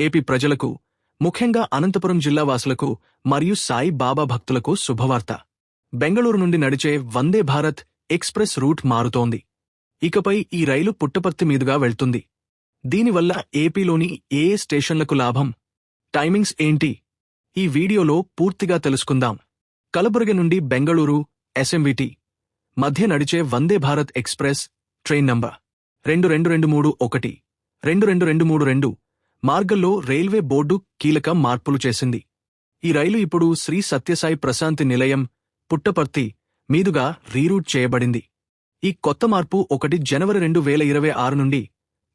AP ప్రజలకు ముఖ్యంగా అనంతపురం జిల్లా వాసులకు మరియు సాయి బాబా భక్తులకు శుభవార్త. బెంగళూరు నుండి నడిచే వందే భారత్ ఎక్స్ప్రెస్ రూట్ మారుతోంది. ఇకపై ఈ రైలు పుట్టపర్తి మీదుగా వెళ్తుంది. దీనివల్ల ఏపీలోని ఏ స్టేషన్లకు లాభం? టైమింగ్స్ ఏంటి? ఈ వీడియోలో పూర్తిగా తెలుసుకుందాం. కలబురగి నుండి బెంగళూరు ఎస్ఎంవిటి. మధ్య నడిచే Vande Bharat express train number రెండు రెండు రెండు మూడు ఒకటి. రెండు రెండు రెండు మూడు రెండు మార్గంలో రైల్వే బోర్డు కీలక మార్పులు చేసింది. ఈ రైలు ఇప్పుడు శ్రీ సత్యసాయి ప్రశాంతి నిలయం పుట్టపర్తి మీదుగా రీరూట్ చేయబడింది. ఈ కొత్త మార్పు ఒకటి జనవరి రెండు వేల ఇరవై ఆరు నుండి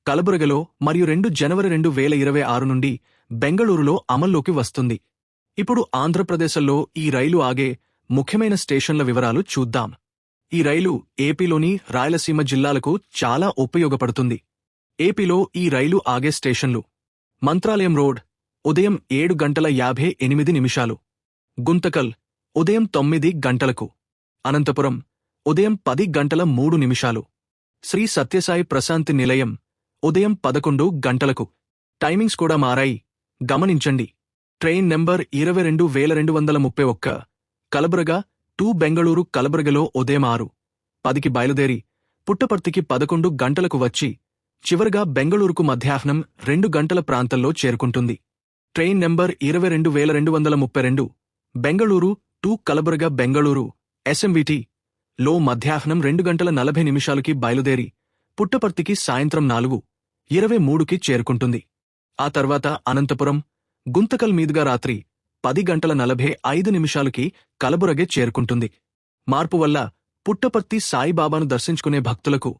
కలబురగలో మరియు రెండు జనవరి రెండు వేల ఇరవై ఆరు నుండి బెంగళూరులో అమల్లోకి వస్తుంది. ఇప్పుడు ఆంధ్రప్రదేశ్లో ఈ రైలు ఆగే ముఖ్యమైన స్టేషన్ల వివరాలు చూద్దాం. ఈ రైలు ఏపీలోని రాయలసీమ జిల్లాలకు చాలా ఉపయోగపడుతుంది. ఏపీలో ఈ రైలు ఆగే స్టేషన్లు మంత్రాలయం రోడ్ ఉదయం ఏడు గంటల యాభై ఎనిమిది నిమిషాలు. గుంతకల్ ఉదయం తొమ్మిది గంటలకు. అనంతపురం ఉదయం పది గంటల మూడు నిమిషాలు. శ్రీ సత్యసాయి ప్రశాంతి నిలయం ఉదయం పదకొండు గంటలకు. టైమింగ్స్ కూడా మారాయి. గమనించండి. ట్రైన్ నెంబర్ ఇరవై రెండు వేల రెండు వందల ముప్పై ఒక్క కలబురగా టూ బెంగళూరు కలబురగలో ఉదయం ఆరు. పదికి బయలుదేరి పుట్టపర్తికి పదకొండు గంటలకు వచ్చి చివరగా బెంగళూరుకు మధ్యాహ్నం రెండు గంటల ప్రాంతంలో చేరుకుంటుంది. ట్రైన్ నెంబర్ ఇరవై రెండు వేల రెండు వందల ముప్పై రెండు బెంగళూరు టూ కలబురగా బెంగళూరు ఎస్ఎంవిటి. లో మధ్యాహ్నం రెండు గంటల నలభై నిమిషాలకి బయలుదేరి పుట్టపర్తికి సాయంత్రం నాలుగు ఇరవై మూడుకి చేరుకుంటుంది. ఆ తర్వాత అనంతపురం గుంతకల్ మీదుగా రాత్రి పది గంటల నలభై ఐదు నిమిషాలకి కలబురగే చేరుకుంటుంది. మార్పు వల్ల పుట్టపర్తి సాయిబాబాను దర్శించుకునే భక్తులకు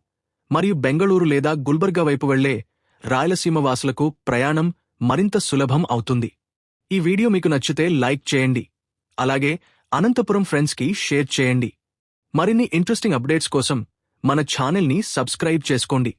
మరియు బెంగళూరు లేదా గుల్బర్గా వైపు వెళ్ళే రాయలసీమ వాసులకు ప్రయాణం మరింత సులభం అవుతుంది. ఈ వీడియో మీకు నచ్చితే లైక్ చేయండి. అలాగే అనంతపురం ఫ్రెండ్స్కి షేర్ చేయండి. మరిన్ని ఇంట్రెస్టింగ్ అప్డేట్స్ కోసం మన ఛానల్ని సబ్స్క్రైబ్ చేసుకోండి.